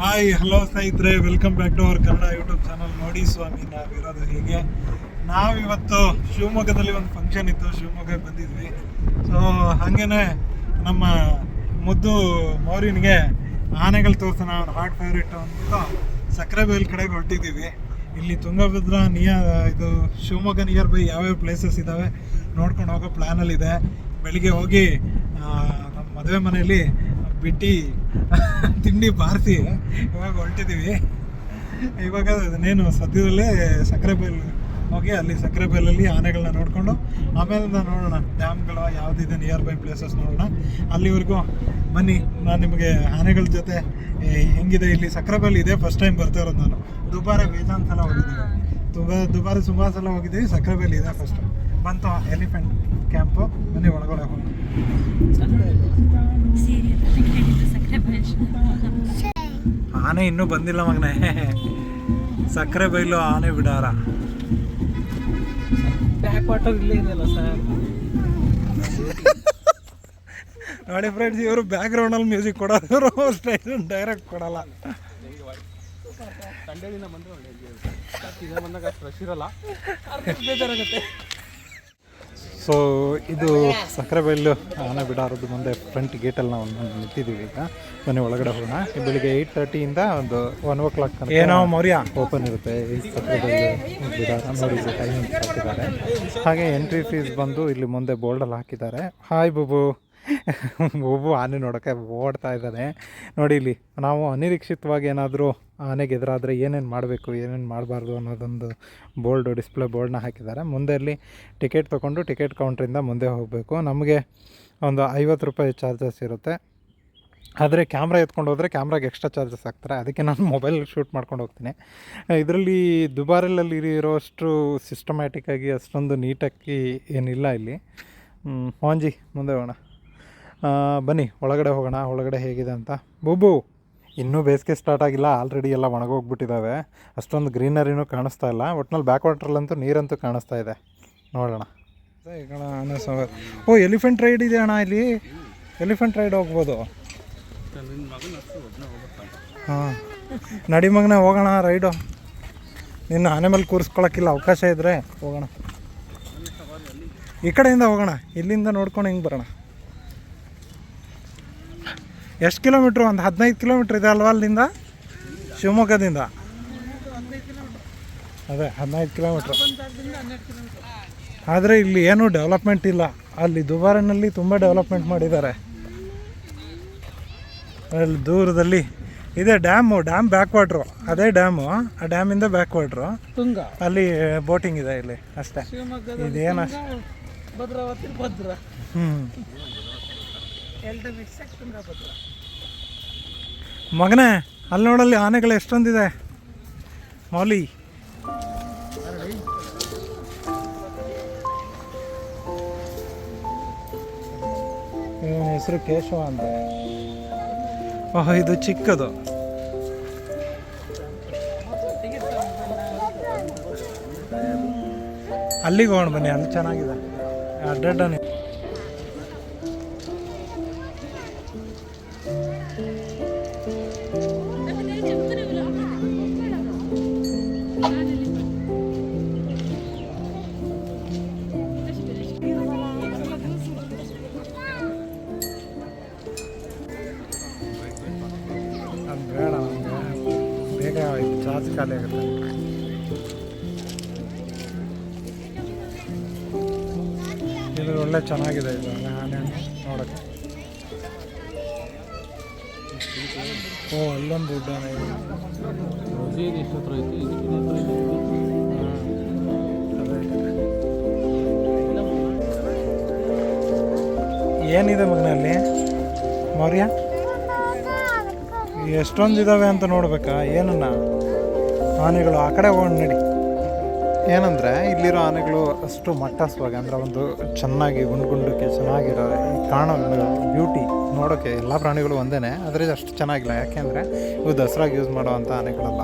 Hi hello ಸ್ನೇಹಿತರೆ welcome back to our Kannada YouTube channel ನೋಡಿ ಸ್ವಾಮಿ ನಾವಿರೋದು ಹೀಗೆ. ನಾವಿವತ್ತು ಶಿವಮೊಗ್ಗದಲ್ಲಿ ಒಂದು ಫಂಕ್ಷನ್ ಇತ್ತು ಶಿವಮೊಗ್ಗಕ್ಕೆ ಬಂದಿದ್ವಿ. ಸೊ ಹಾಗೇನೆ ನಮ್ಮ ಮುದ್ದು ಮೌರಿನಿಗೆ ಆನೆಗಳು ತೋರ್ಸೋಣ, ಅವ್ರ ಹಾರ್ಟ್ ಫೇವ್ರೇಟ್ ಅಂದ್ಬಿಟ್ಟು ಸಕ್ಕರೆ ಬೇಲ್ ಕಡೆಗೆ ಹೊರಟಿದ್ದೀವಿ. ಇಲ್ಲಿ ತುಂಗಭದ್ರಾ ನಿಯರ್ ಇದು ಶಿವಮೊಗ್ಗ ನಿಯರ್ ಬೈ ಯಾವ್ಯಾವ ಪ್ಲೇಸಸ್ ಇದ್ದಾವೆ ನೋಡ್ಕೊಂಡು ಹೋಗೋ ಪ್ಲ್ಯಾನಲ್ಲಿದೆ ಬೆಳಿಗ್ಗೆ ಹೋಗಿ ನಮ್ಮ ಮದುವೆ ಮನೆಯಲ್ಲಿ ಬಿಟ್ಟು ತಿಂಡಿ ಬಾರಿಸಿ ಇವಾಗ ಹೊರಟಿದ್ದೀವಿ. ಇವಾಗ ಅದನ್ನೇನು ಸದ್ಯದಲ್ಲೇ ಸಕ್ಕರೆ ಬೈಲ್ ಹೋಗಿ ಅಲ್ಲಿ ಸಕ್ಕರೆ ಬೈಲಲ್ಲಿ ಆನೆಗಳನ್ನ ನೋಡಿಕೊಂಡು ಆಮೇಲೆ ನೋಡೋಣ, ಡ್ಯಾಮ್ಗಳು ಯಾವುದಿದೆ ನಿಯರ್ ಬೈ ಪ್ಲೇಸಸ್ ನೋಡೋಣ. ಅಲ್ಲಿವರೆಗೂ ಬನ್ನಿ, ನಾನು ನಿಮಗೆ ಆನೆಗಳ ಜೊತೆ ಹೆಂಗಿದೆ ಇಲ್ಲಿ? ಸಕ್ಕರೆ ಬೈಲ್ ಇದೆ ಫಸ್ಟ್ ಟೈಮ್ ಬರ್ತಾ ಇರೋದು ನಾನು. ದುಬಾರೆ ಬೇಜಾನ್ ಸಲ ಹೋಗಿದ್ದೀನಿ ತುಂಬ ದುಬಾರಿ ಸುಮಾರು ಸಲ ಹೋಗಿದ್ದೀವಿ, ಸಕ್ಕರೆ ಇದೆ ಫಸ್ಟ್ ಬಂತು ಎಲಿಫೆಂಟ್ ಕ್ಯಾಂಪು ಮನೆ ಒಳಗಡೆ ಹೋಗಿ. ಆನೆ ಇನ್ನೂ ಬಂದಿಲ್ಲ ಮಗನೇ. ಸಕ್ಕರೆ ಬೈಲು ಆನೆ ಬಿಡಾರ. ಬ್ಯಾಕ್ ವಾಟರ್ ಇಲ್ಲೇ ಇದೆಯಲ್ಲ ಸರ್ ನೋಡಿ ಫ್ರೆಂಡ್ಸ್ ಇವರು ಬ್ಯಾಕ್ ಗ್ರೌಂಡಲ್ಲಿ ಮ್ಯೂಸಿಕ್ ಕೊಡೋರು ಸ್ಟೈಲ್ ಡೈರೆಕ್ಟ್ ಕೊಡಲ್ಲ. ಸಂಡೇದಿಂದ ಬಂದ್ರೆ ಒಳ್ಳೆ ಇದೆ ಬಂದಾಗ ಫ್ರೆಶ್ ಇರಲ್ಲ. ಅರ್ಧ ಬೇಜಾರಾಗುತ್ತೆ. ಸೊ ಇದು ಸಕ್ಕರೆ ಬೈಲು ಆನೆ ಬಿಡಾರದ ಮುಂದೆ ಫ್ರಂಟ್ ಗೇಟಲ್ಲಿ ನಾವು ನಿಂತಿದ್ದೀವಿ ಈಗ. ಮನೆ ಒಳಗಡೆ ಹೋಗೋಣ. ಬೆಳಿಗ್ಗೆ ಏಯ್ಟ್ ತರ್ಟಿಯಿಂದ ಒಂದು ಒನ್ ಓ ಕ್ಲಾಕ್ ಏನೋ ಮೌರ್ಯ. ಓಪನ್ ಇರುತ್ತೆ ಈ ಸಕ್ಕರೆ ಬೈಲು ಬಿಡಾರ ನೋಡಿ ಟೈಮಿಂಗ್ ಹಾಕಿದ್ದಾರೆ ಹಾಗೆ ಎಂಟ್ರಿ ಫೀಸ್ ಬಂದು ಇಲ್ಲಿ ಮುಂದೆ ಬೋರ್ಡಲ್ಲಿ ಹಾಕಿದ್ದಾರೆ. ಹಾಯ್ ಬುಬು. ಬುಬು ಆನೆ ನೋಡೋಕ್ಕೆ ಓಡ್ತಾ ಇದ್ದಾನೆ. ನೋಡಿ ಇಲ್ಲಿ, ನಾವು ಅನಿರೀಕ್ಷಿತವಾಗಿ ಏನಾದರೂ ಆನೆಗೆ ಎದುರಾದರೆ ಏನೇನು ಮಾಡಬೇಕು, ಏನೇನು ಮಾಡಬಾರ್ದು ಅನ್ನೋದೊಂದು ಬೋರ್ಡು ಡಿಸ್ಪ್ಲೇ ಬೋರ್ಡ್ನ ಹಾಕಿದ್ದಾರೆ. ಮುಂದೆ ಅಲ್ಲಿ ಟಿಕೆಟ್ ತೊಗೊಂಡು ಟಿಕೆಟ್ ಕೌಂಟ್ರಿಂದ ಮುಂದೆ ಹೋಗಬೇಕು. ನಮಗೆ ಒಂದು ಐವತ್ತು ರೂಪಾಯಿ ಚಾರ್ಜಸ್ ಇರುತ್ತೆ. ಆದರೆ ಕ್ಯಾಮ್ರಾ ಎತ್ಕೊಂಡು ಹೋದರೆ ಕ್ಯಾಮ್ರಾಗೆ ಎಕ್ಸ್ಟ್ರಾ ಚಾರ್ಜಸ್ ಆಗ್ತಾರೆ. ಅದಕ್ಕೆ ನಾನು ಮೊಬೈಲ್ ಶೂಟ್ ಮಾಡ್ಕೊಂಡು ಹೋಗ್ತೀನಿ. ಇದರಲ್ಲಿ ದುಬಾರಲ್ಲಿ ಇರೋಷ್ಟು ಸಿಸ್ಟಮ್ಯಾಟಿಕ್ಕಾಗಿ ಅಷ್ಟೊಂದು ನೀಟಾಗಿ ಏನಿಲ್ಲ ಇಲ್ಲಿ. ಮೋಂಜಿ, ಮುಂದೆ ಹೋಗೋಣ. ಬನ್ನಿ, ಒಳಗಡೆ ಹೋಗೋಣ, ಒಳಗಡೆ ಹೇಗಿದೆ ಅಂತ. ಬೂಬು, ಇನ್ನೂ ಬೇಸಿಗೆ ಸ್ಟಾರ್ಟ್ ಆಗಿಲ್ಲ ಆಲ್ರೆಡಿ ಎಲ್ಲ ಒಣಗೋಗ್ಬಿಟ್ಟಿದ್ದಾವೆ ಅಷ್ಟೊಂದು ಗ್ರೀನರಿನೂ ಕಾಣಿಸ್ತಾ ಇಲ್ಲ. ಒಟ್ನಲ್ಲಿ ಬ್ಯಾಕ್ ವಾಟ್ರಲ್ಲಂತೂ ನೀರಂತೂ ಕಾಣಿಸ್ತಾ ಇದೆ. ನೋಡೋಣ. ಓ ಎಲಿಫೆಂಟ್ ರೈಡ್ ಇದೆ ಅಣ್ಣ ಇಲ್ಲಿ. ಎಲಿಫೆಂಟ್ ರೈಡ್ ಹೋಗ್ಬೋದು. ಹಾಂ. ನಡಿ ಮಗನೇ, ಹೋಗೋಣ ರೈಡು ನಿನ್ನ ಆನೆ ಮೇಲೆ ಕೂರಿಸ್ಕೊಳಕ್ಕಿಲ್ಲ ಅವಕಾಶ ಇದ್ದರೆ ಹೋಗೋಣ. ಈ ಕಡೆಯಿಂದ ಹೋಗೋಣ, ಇಲ್ಲಿಂದ ನೋಡ್ಕೊಂಡು ಹಿಂಗೆ ಬರೋಣ. ಎಷ್ಟು ಕಿಲೋಮೀಟ್ರ್? ಒಂದು ಹದಿನೈದು ಕಿಲೋಮೀಟ್ರ್ ಇದೆ ಅಲ್ವಾ ಅಲ್ಲಿಂದ? ಶಿವಮೊಗ್ಗದಿಂದ? ಅದೇ ಹದಿನೈದು ಕಿಲೋಮೀಟ್ರ್. ಆದರೆ ಇಲ್ಲಿ ಏನೂ ಡೆವಲಪ್ಮೆಂಟ್ ಇಲ್ಲ. ಅಲ್ಲಿ ದುಬಾರಿನಲ್ಲಿ ತುಂಬ ಡೆವಲಪ್ಮೆಂಟ್ ಮಾಡಿದ್ದಾರೆ. ಅಲ್ಲಿ ದೂರದಲ್ಲಿ ಇದೆ ಡ್ಯಾಮು ಡ್ಯಾಮ್ ಬ್ಯಾಕ್ ವಾಟ್ರು ಅದೇ ಡ್ಯಾಮು ಆ ಡ್ಯಾಮಿಂದ ಬ್ಯಾಕ್ ವಾಟ್ರು ತುಂಗ. ಅಲ್ಲಿ ಬೋಟಿಂಗ್ ಇದೆ ಇಲ್ಲಿ ಅಷ್ಟೇ. ಇದೇನು ಅಷ್ಟು ಭದ್ರಾವತಿ ಭದ್ರ. ಹ್ಞೂ ಮಗನೇ, ಅಲ್ಲಿ ನೋಡಲ್ಲಿ ಆನೆಗಳು ಎಷ್ಟೊಂದಿದೆ. ಮೌಲಿ. ಇವನ ಹೆಸರು ಕೇಶವ ಅಂತ. ಓಹ್, ಇದು ಚಿಕ್ಕದು. ಅಲ್ಲಿಗೆ ಹೋಗೋಣ ಬನ್ನಿ, ಅಲ್ಲಿ ಚೆನ್ನಾಗಿದೆ. ಅಡ್ಡಡ್ಡನೆ ಚಾರ್ಜ್ ಖಾಲಿ ಆಗುತ್ತೆ. ಇದು ಒಳ್ಳೆ ಚೆನ್ನಾಗಿದೆ ಇದು ಆನೆ ನೋಡೋಕ್ಕೆ. ಓ, ಅಲ್ಲೊಂದು ಉಡ್ಡಾನೆ ಇದೆ. ಏನಿದೆ ಮಗನ ಅಲ್ಲಿ. ಏನಿದೆ ಮೌರ್ಯ? ಎಷ್ಟೊಂದು ಇದಾವೆ ಅಂತ ನೋಡ್ಬೇಕಾ? ಏನನ್ನ? ಆನೆಗಳು ಆ ಕಡೆ ಹೋಗೋಣ ನಡಿ. ಏನಂದರೆ ಇಲ್ಲಿರೋ ಆನೆಗಳು ಅಷ್ಟು ಮಟ್ಟಸ್ವಾಗಿ ಅಂದರೆ ಒಂದು ಚೆನ್ನಾಗಿ ಗುಂಡುಗುಂಡಕ್ಕೆ ಚೆನ್ನಾಗಿರೋ ಕಾಣೋ ಬ್ಯೂಟಿ ನೋಡೋಕ್ಕೆ ಎಲ್ಲ ಪ್ರಾಣಿಗಳು ಒಂದೇ ಆದರೆ ಅಷ್ಟು ಚೆನ್ನಾಗಿಲ್ಲ. ಯಾಕೆಂದರೆ ಇವು ದಸರಾಗೆ ಯೂಸ್ ಮಾಡೋವಂಥ ಆನೆಗಳಲ್ಲ.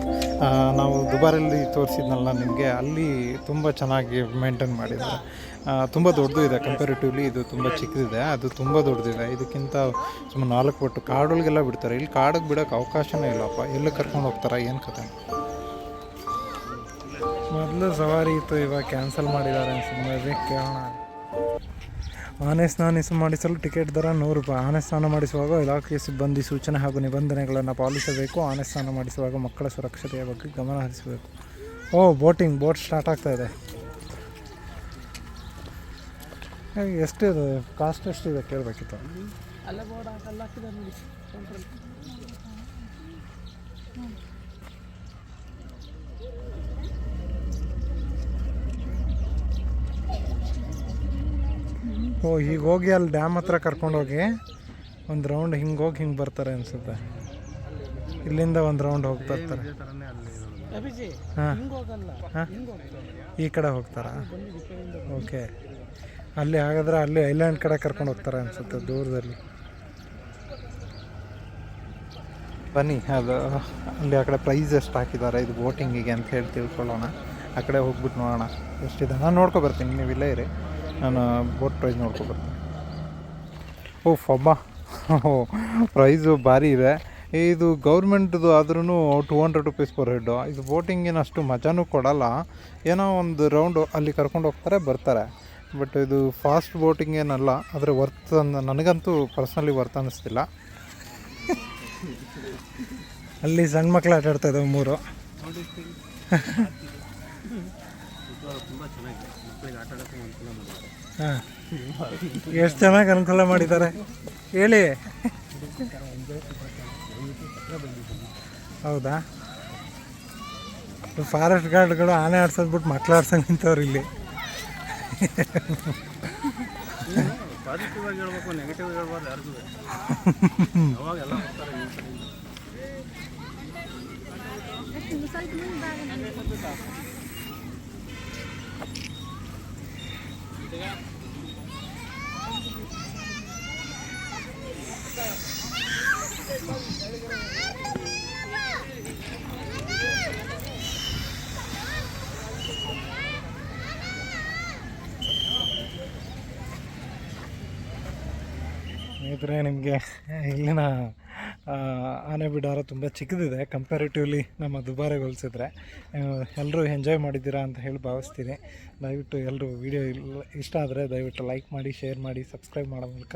ನಾವು ದುಬಾರಲ್ಲಿ ತೋರಿಸಿದ್ನಲ್ಲ ನಿಮಗೆ, ಅಲ್ಲಿ ತುಂಬ ಚೆನ್ನಾಗಿ ಮೇಂಟೈನ್ ಮಾಡಿದ್ದಾರೆ. ತುಂಬ ದೊಡ್ಡದು ಇದೆ. ಕಂಪೇರಿಟಿವ್ಲಿ ಇದು ತುಂಬ ಚಿಕ್ಕದಿದೆ. ಅದು ತುಂಬ ದೊಡ್ಡದಿದೆ. ಇದಕ್ಕಿಂತ ಸುಮ್ಮನೆ ನಾಲ್ಕು ಪಟ್ಟು ಕಾಡೊಳಗೆಲ್ಲ ಬಿಡ್ತಾರೆ. ಇಲ್ಲಿ ಕಾಡಿಗೆ ಬಿಡೋಕ್ಕೆ ಅವಕಾಶನೇ ಇಲ್ಲಪ್ಪ. ಎಲ್ಲಿ ಕರ್ಕೊಂಡು ಹೋಗ್ತಾರೆ, ಏನು ಕತೆ? ಮೊದಲು ಸವಾರಿ ಇತ್ತು, ಇವಾಗ ಕ್ಯಾನ್ಸಲ್ ಮಾಡಿದ್ದಾರೆ ಸುಮ್ಮನೆ ಕೇಳೋಣ ಆನೆ ಸ್ನಾನ ಮಾಡಿಸಲು ಟಿಕೆಟ್ ದರ ನೂರು ರೂಪಾಯಿ. ಆನೆ ಸ್ನಾನ ಮಾಡಿಸುವಾಗ ಇಲಾಖೆಯ ಸಿಬ್ಬಂದಿ ಸೂಚನೆ ಹಾಗೂ ನಿಬಂಧನೆಗಳನ್ನು ಪಾಲಿಸಬೇಕು. ಆನೆ ಸ್ನಾನ ಮಾಡಿಸುವಾಗ ಮಕ್ಕಳ ಸುರಕ್ಷತೆಯ ಬಗ್ಗೆ ಗಮನ ಹರಿಸಬೇಕು. ಓ, ಬೋಟಿಂಗ್, ಬೋಟ್ ಸ್ಟಾರ್ಟ್ ಆಗ್ತಾ ಇದೆ. ಎಷ್ಟು ಎಷ್ಟಿದೆ ಕಾಸ್ಟ್ ಎಷ್ಟಿದೆ ಕೇಳಬೇಕಿತ್ತು? ಅಲ್ಲ ಬೋರ್ಡ್ ಅಲ್ಲ ಹಾಕಿದ್ದಾರೆ ನೋಡಿ ಸೆಂಟ್ರಲ್ ಓ ಈಗ ಹೋಗಿ ಅಲ್ಲಿ ಡ್ಯಾಮ್ ಹತ್ರ ಕರ್ಕೊಂಡೋಗಿ ಒಂದು ರೌಂಡ್ ಹಿಂಗೆ ಹೋಗಿ ಹಿಂಗೆ ಬರ್ತಾರೆ ಅನಿಸುತ್ತೆ. ಇಲ್ಲಿಂದ ಒಂದು ರೌಂಡ್ ಹೋಗ್ತಾ ಇರ್ತಾರೆ ಹಾಂ. ಹಾಂ. ಈ ಕಡೆ ಹೋಗ್ತಾರಾ? ಓಕೆ. ಅಲ್ಲಿ ಹಾಗಾದ್ರೆ ಅಲ್ಲಿ ಐಲ್ಯಾಂಡ್ ಕಡೆ ಕರ್ಕೊಂಡು ಹೋಗ್ತಾರೆ ಅನ್ಸುತ್ತೆ ದೂರದಲ್ಲಿ. ಬನ್ನಿ ಅದು ಅಲ್ಲಿ ಆ ಕಡೆ ಪ್ರೈಸ್ ಎಷ್ಟು ಹಾಕಿದ್ದಾರೆ ಇದು ಬೋಟಿಂಗಿಗೆ ಅಂತ ಹೇಳಿ ತಿಳ್ಕೊಳ್ಳೋಣ. ಆ ಕಡೆ ಹೋಗ್ಬಿಟ್ಟು ನೋಡೋಣ. ಎಷ್ಟಿದೆ? ನಾನು ನೋಡ್ಕೊ ಬರ್ತೀನಿ ನೀವು ಇಲ್ಲೇ ಇರಿ. ನಾನು ಬೋಟ್ ಪ್ರೈಸ್ ನೋಡ್ಕೊಬರ್ತೀನಿ. ಓ ಫಬ್ಬ ಓ ಪ್ರೈಸು ಭಾರಿ ಇದೆ. ಇದು ಗೌರ್ಮೆಂಟ್ದು ಆದ್ರೂ two hundred rupees per head ಇದು ಬೋಟಿಂಗಿನ ಅಷ್ಟು ಮಜಾನೂ ಕೊಡಲ್ಲ. ಏನೋ ಒಂದು ರೌಂಡು ಅಲ್ಲಿ ಕರ್ಕೊಂಡು ಹೋಗ್ತಾರೆ, ಬರ್ತಾರೆ. ಬಟ್ ಇದು ಫಾಸ್ಟ್ ಬೋಟಿಂಗ್ ಏನಲ್ಲ, ಆದರೆ ವರ್ತ್ ನನಗಂತೂ ಪರ್ಸ್ನಲಿ ವರ್ತ್ ಅನ್ನಿಸ್ತಿಲ್ಲ ಅಲ್ಲಿ ಸಣ್ಣ ಮಕ್ಕಳು ಆಟ ಆಡ್ತಾ ಇದ್ದಾವೆ ಮೂರು. ತುಂಬ ಚೆನ್ನಾಗಿದೆ. ಮಕ್ಕಳಿಗೆ ಆಟ ಆಡೋಕ್ಕೂ ಅನುಕೂಲ ಮಾಡಿದ್ದಾರೆ. ಹಾಂ. ಎಷ್ಟು ಚೆನ್ನಾಗಿ ಅನುಕೂಲ ಮಾಡಿದ್ದಾರೆ? ಹೇಳಿ. ಹೌದಾ? ಫಾರೆಸ್ಟ್ ಗಾರ್ಡ್ಗಳು ಆನೆ ಆಡ್ಸೋದು ಬಿಟ್ಟು ಮಕ್ಳು ಆಡ್ಸಂಗೆ ನಿಂತವ್ರು ಇಲ್ಲಿ. ಪಾಸಿಟಿವ್ ಆಗಿ ಹೇಳ್ಬೇಕು ನೆಗೆಟಿವ್ ಹೇಳ್ಬಾರ್ದು ಯಾರಿಗೂ ಅವಾಗ ಎಲ್ಲ ಕಡೆಯಿಂದ. ಸ್ನೇಹಿತರೆ, ನಿಮಗೆ ಇಲ್ಲಿನ ಆನೆ ಬಿಡಾರ ತುಂಬ ಚಿಕ್ಕದಿದೆ. ಕಂಪ್ಯಾರಿಟಿವ್ಲಿ ನಮ್ಮ ದುಬಾರೆ ಹೋಲಿಸಿದ್ರೆ ಎಲ್ಲರೂ ಎಂಜಾಯ್ ಮಾಡಿದ್ದೀರಾ ಅಂತ ಹೇಳಿ ಭಾವಿಸ್ತೀನಿ. ದಯವಿಟ್ಟು ಎಲ್ಲರೂ ವಿಡಿಯೋ ಇಷ್ಟ ಆದರೆ ದಯವಿಟ್ಟು ಲೈಕ್ ಮಾಡಿ ಶೇರ್ ಮಾಡಿ ಸಬ್ಸ್ಕ್ರೈಬ್ ಮಾಡೋ ಮೂಲಕ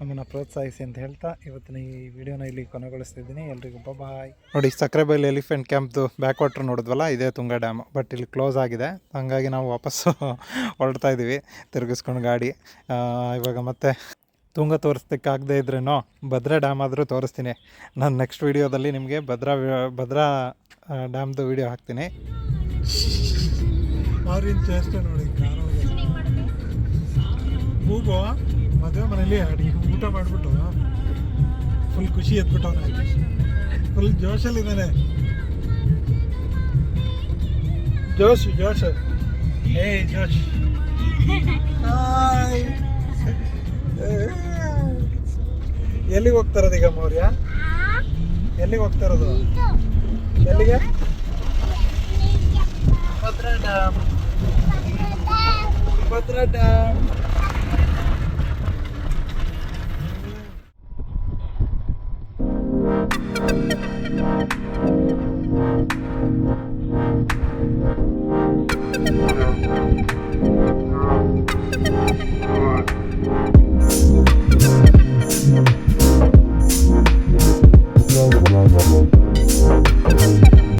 ನಮ್ಮನ್ನು ಪ್ರೋತ್ಸಾಹಿಸಿ ಅಂತ ಹೇಳ್ತಾ ಇವತ್ತಿನ ಈ ವಿಡಿಯೋನ ಇಲ್ಲಿ ಕೊನೆಗೊಳಿಸ್ತಿದ್ದೀನಿ. ಎಲ್ರಿಗೂ ಬಾಯ್ ನೋಡಿ ಸಕ್ರೆಬೈಲ್ ಎಲಿಫೆಂಟ್ ಕ್ಯಾಂಪ್ದು ಬ್ಯಾಕ್ ವಾಟ್ರ್ ನೋಡಿದ್ವಲ್ಲ, ಇದೇ ತುಂಗ ಡ್ಯಾಮ್ ಬಟ್ ಇಲ್ಲಿ ಕ್ಲೋಸ್ ಆಗಿದೆ. ಹಾಗಾಗಿ ನಾವು ವಾಪಸ್ಸು ಹೊರಡ್ತಾ ಇದ್ದೀವಿ ತಿರುಗಿಸ್ಕೊಂಡು ಗಾಡಿ. ಇವಾಗ ಮತ್ತೆ ತುಂಗ ತೋರಿಸ್ಲಿಕ್ಕಾಗದೇ ಇದ್ರೇನೋ ಭದ್ರಾ ಡ್ಯಾಮ್ ಆದರೂ ತೋರಿಸ್ತೀನಿ. ನಾನು ನೆಕ್ಸ್ಟ್ ವೀಡಿಯೋದಲ್ಲಿ ನಿಮಗೆ ಭದ್ರಾ ಭದ್ರಾ ಡ್ಯಾಮ್ದು ವೀಡಿಯೋ ಹಾಕ್ತೀನಿ. ಮೂಗು ಮದುವೆ ಮನೇಲಿ ಅಡಿಗೆ ಊಟ ಮಾಡಿಬಿಟ್ಟು ಫುಲ್ ಖುಷಿ ಎದ್ಬಿಟ್ಟವನೆ ಫುಲ್ ಜೋಶಲ್ಲಿದ್ದಾನೆ. ಜೋಶ್ ಜೋಶ್. ಏ ಜೋಶ್. ಹಾಯ್ ಎಲ್ಲಿಗೆ ಹೋಗ್ತಾರದು ಈಗ ಮೌರ್ಯ? ಎಲ್ಲಿಗೆ ಹೋಗ್ತಾ ಇರೋದು? ಎಲ್ಲಿಗೆ? Bhadra dam Bhadra dam